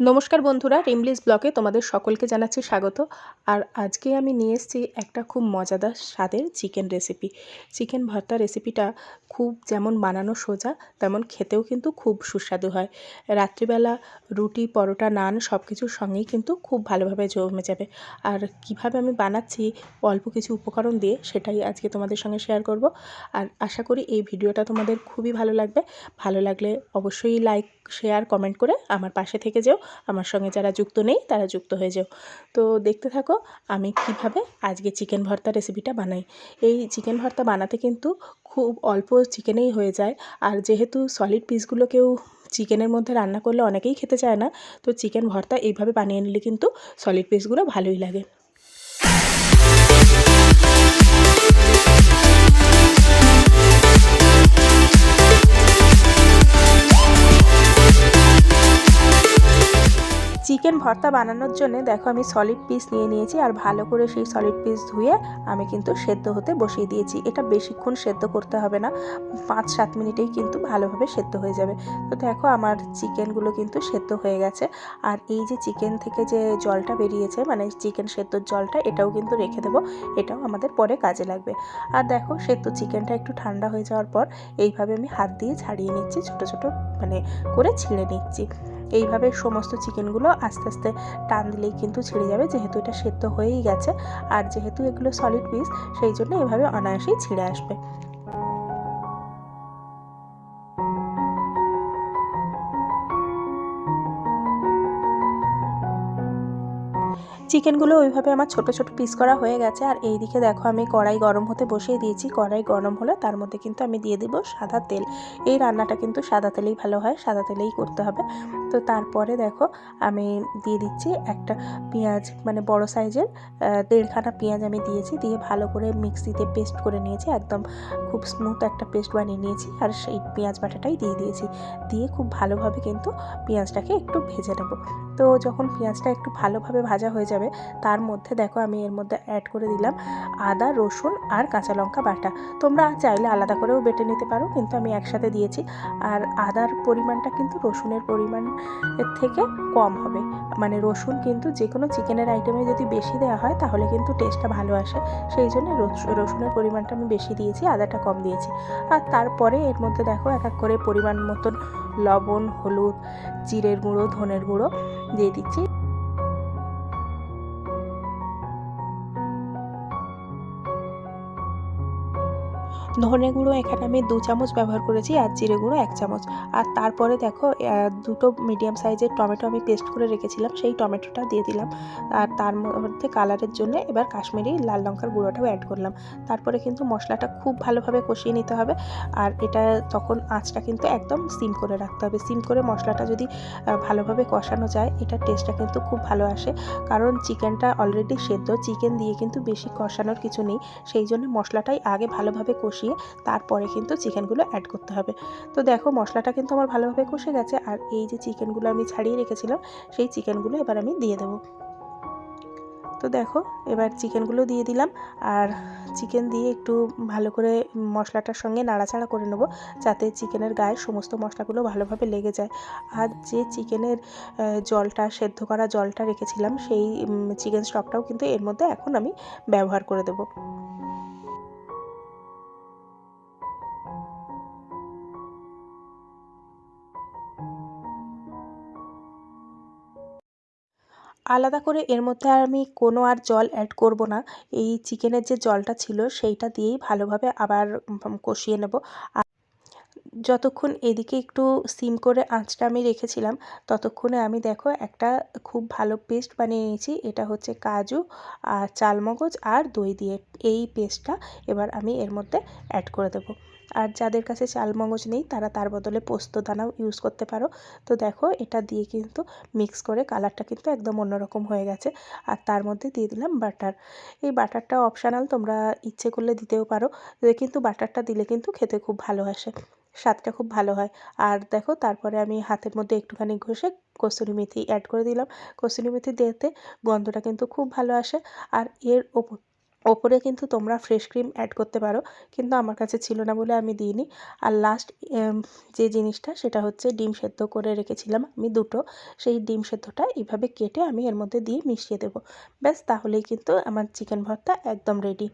নমস্কার বন্ধুরা রিমলিস ব্লকে তোমাদের সকলকে জানাচ্ছি স্বাগত। আর আজকে আমি নিয়ে এসেছি একটা খুব মজাদার স্বাদের চিকেন রেসিপি। চিকেন ভর্তা রেসিপিটা খুব যেমন বানানো সোজা, তেমন খেতেও কিন্তু খুব সুস্বাদু হয়। রাত্রিবেলা রুটি, পরোটা, নান সব কিছুর সঙ্গেই কিন্তু খুব ভালোভাবে জমে যাবে। আর কীভাবে আমি বানাচ্ছি অল্প কিছু উপকরণ দিয়ে সেটাই আজকে তোমাদের সঙ্গে শেয়ার করব। আর আশা করি এই ভিডিওটা তোমাদের খুবই ভালো লাগবে। ভালো লাগলে অবশ্যই লাইক, শেয়ার, কমেন্ট করে আমার পাশে থেকে যেও। আমার সঙ্গে যারা যুক্ত নেই, তারা যুক্ত হয়ে যাও। তো দেখতে থাকো, আমি কীভাবে আজকে চিকেন ভর্তা রেসিপিটা বানাই। এই চিকেন ভর্তা বানাতে কিন্তু খুব অল্প চিকেনেই হয়ে যায়। আর যেহেতু সলিড পিসগুলো কেউ চিকেনের মধ্যে রান্না করলে অনেকেই খেতে চায় না, তো চিকেন ভর্তা এইভাবে বানিয়ে নিলে কিন্তু সলিড পিসগুলো ভালোই লাগে। চিকেন ভর্তা বানানোর জন্য দেখো আমি সলিড পিস নিয়ে নিয়েছি আর ভালো করে সেই সলিড পিস ধুয়ে আমি কিন্তু সেদ্ধ হতে বসিয়ে দিয়েছি। এটা বেশিক্ষণ সেদ্ধ করতে হবে না, পাঁচ সাত মিনিটেই কিন্তু ভালোভাবে সেদ্ধ হয়ে যাবে। তো দেখো আমার চিকেনগুলো কিন্তু সেদ্ধ হয়ে গেছে আর এই যে চিকেন থেকে যে জলটা বেরিয়েছে মানে চিকেন সেদ্ধর জলটা, এটাও কিন্তু রেখে দেবো। এটাও আমাদের পরে কাজে লাগবে। আর দেখো সেদ্ধ চিকেনটা একটু ঠান্ডা হয়ে যাওয়ার পর এইভাবে আমি হাত দিয়ে ছাড়িয়ে নিচ্ছি, ছোট ছোট মানে করে ছিঁড়ে নিচ্ছি। এইভাবে সমস্ত চিকেনগুলো আস্তে আস্তে টান দিলেই কিন্তু ছিঁড়ে যাবে, যেহেতু এটা সেদ্ধ হয়েই গেছে। আর যেহেতু এগুলো সলিড পিস সেই জন্য এভাবে অনায়াসেই ছিঁড়ে আসবে। চিকেনগুলো ওইভাবে আমার ছোট ছোট পিস করা হয়ে গেছে। আর এই দিকে দেখো আমি কড়াই গরম হতে বসিয়ে দিয়েছি। কড়াই গরম হলে, তার মধ্যে কিন্তু আমি দিয়ে দিব সাদা তেল। এই রান্নাটা কিন্তু সাদা তেলেই ভালো হয়, সাদা তেলেই করতে হবে। তো তারপরে দেখো আমি দিয়ে দিচ্ছি একটা পেঁয়াজ মানে বড় সাইজের দেড়খানা পেঁয়াজ আমি দিয়েছি। দিয়ে ভালো করে মিক্সিতে পেস্ট করে নিয়েছি। একদম খুব স্মুথ একটা পেস্ট বানিয়ে নিয়েছি। আর সেই পেঁয়াজ বাটাটাই দিয়ে দিয়েছি। দিয়ে খুব ভালোভাবে কিন্তু পেঁয়াজটাকে একটু ভেজে নেব। তো যখন পেঁয়াজটা একটু ভালোভাবে ভাজা হয়ে যাবে, তার মধ্যে দেখো আমি এর মধ্যে অ্যাড করে দিলাম আদা, রসুন আর কাঁচা লঙ্কা বাটা। তোমরা চাইলে আলাদা করেও বেটে নিতে পারো, কিন্তু আমি একসাথে দিয়েছি। আর আদার পরিমাণটা কিন্তু রসুনের পরিমাণ থেকে কম হবে। মানে রসুন কিন্তু যে কোনো চিকেনের আইটেমে যদি বেশি দেওয়া হয়, তাহলে কিন্তু টেস্টটা ভালো আসে। সেই জন্য রসুনের পরিমাণটা আমি বেশি দিয়েছি, আদাটা কম দিয়েছি। আর তারপরে এর মধ্যে দেখো এক এক করে পরিমাণ মতন লবণ হলুদ জিরের গুঁড়ো ধনের গুঁড়ো দিয়ে দিচ্ছি। ধনে গুঁড়ো এখানে আমি দু চামচ ব্যবহার করেছি আর জিরে গুঁড়ো এক চামচ। আর তারপরে দেখো দুটো মিডিয়াম সাইজের টমেটো আমি পেস্ট করে রেখেছিলাম, সেই টমেটোটা দিয়ে দিলাম। আর তার মধ্যে কালারের জন্য এবার কাশ্মীরি লাল লঙ্কার গুঁড়োটাও অ্যাড করলাম। তারপরে কিন্তু মশলাটা খুব ভালোভাবে কষিয়ে নিতে হবে। আর এটা তখন আঁচটা কিন্তু একদম সিম করে রাখতে হবে। সিম করে মশলাটা যদি ভালোভাবে কষানো যায় এটার টেস্টটা কিন্তু খুব ভালো আসে। কারণ চিকেনটা অলরেডি সেদ্ধ, চিকেন দিয়ে কিন্তু বেশি কষানোর কিছু নেই। সেই জন্য মশলাটাই আগে ভালোভাবে কষিয়ে তারপরে কিন্তু চিকেনগুলো অ্যাড করতে হবে। তো দেখো মশলাটা কিন্তু আমার ভালোভাবে কষে গেছে আর এই যে চিকেনগুলো আমি ছাড়িয়ে রেখেছিলাম, সেই চিকেনগুলো এবার আমি দিয়ে দেবো। তো দেখো এবার চিকেনগুলো দিয়ে দিলাম আর চিকেন দিয়ে একটু ভালো করে মশলাটার সঙ্গে নাড়াচাড়া করে নেব যাতে চিকেনের গায়ে সমস্ত মশলাগুলো ভালোভাবে লেগে যায়। আর যে চিকেনের জলটা, সেদ্ধ করা জলটা রেখেছিলাম, সেই চিকেন স্টকটাও কিন্তু এর মধ্যে এখন আমি ব্যবহার করে দেবো। আলাদা করে এর মধ্যে আর আমি কোনো আর জল অ্যাড করব না। এই চিকেনের যে জলটা ছিল সেইটা দিয়েই ভালোভাবে আবার কষিয়ে নেব। আর যতক্ষণ এদিকে একটু সিম করে আঁচটা আমি রেখেছিলাম, ততক্ষণে আমি দেখো একটা খুব ভালো পেস্ট বানিয়ে নিয়েছি। এটা হচ্ছে কাজু, আর চালমগজ আর দই দিয়ে এই পেস্টটা এবার আমি এর মধ্যে অ্যাড করে দেবো। আর যাদের কাছে চাল চালমগজ নেই, তারা তার বদলে পোস্ত দানাও ইউজ করতে পারো। তো দেখো, এটা দিয়ে কিন্তু মিক্স করে কালারটা কিন্তু একদম অন্যরকম হয়ে গেছে। আর তার মধ্যে দিয়ে দিলাম বাটার এই বাটারটা অপশানাল তোমরা ইচ্ছে করলে দিতেও পারো। কিন্তু বাটারটা দিলে কিন্তু খেতে খুব ভালো আসে, স্বাদটা খুব ভালো হয়। আর দেখো, তারপরে আমি হাতের মধ্যে একটুখানি ঘষে কসুরি মেথি অ্যাড করে দিলাম। কসুরি মেথি দিতে গন্ধটা কিন্তু খুব ভালো আসে। আর এর ওপর ওপরে কিন্তু তোমরা ফ্রেশ ক্রিম অ্যাড করতে পারো। কিন্তু আমার কাছে ছিল না বলে আমি দিইনি। আর লাস্ট যে জিনিসটা সেটা হচ্ছে ডিম সেদ্ধ করে রেখেছিলাম আমি দুটো। সেই ডিম সেদ্ধটা এইভাবে কেটে আমি এর মধ্যে দিয়ে মিশিয়ে দেবো। ব্যাস, তাহলেই কিন্তু আমার চিকেন ভর্তা একদম রেডি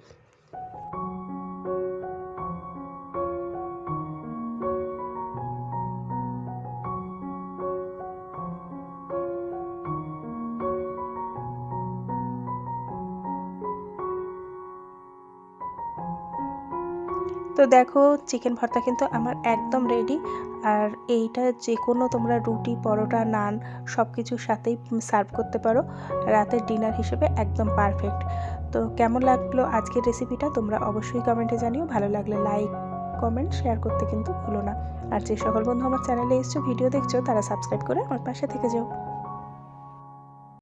তো দেখো চিকেন ভর্তা কিন্তু আমার একদম রেডি আর এইটা যে কোনো তোমরা রুটি, পরোটা, নান সব কিছুর সাথেই সার্ভ করতে পারো। রাতের ডিনার হিসেবে একদম পারফেক্ট তো কেমন লাগল আজকের রেসিপিটা তোমরা অবশ্যই কমেন্টে জানিও। ভালো লাগলে লাইক কমেন্ট শেয়ার করতে কিন্তু ভুলো না। আর যে সকল বন্ধু আমার চ্যানেলে এসছো ভিডিও দেখছ, তারা সাবস্ক্রাইব করে আমার পাশে থেকে যাও।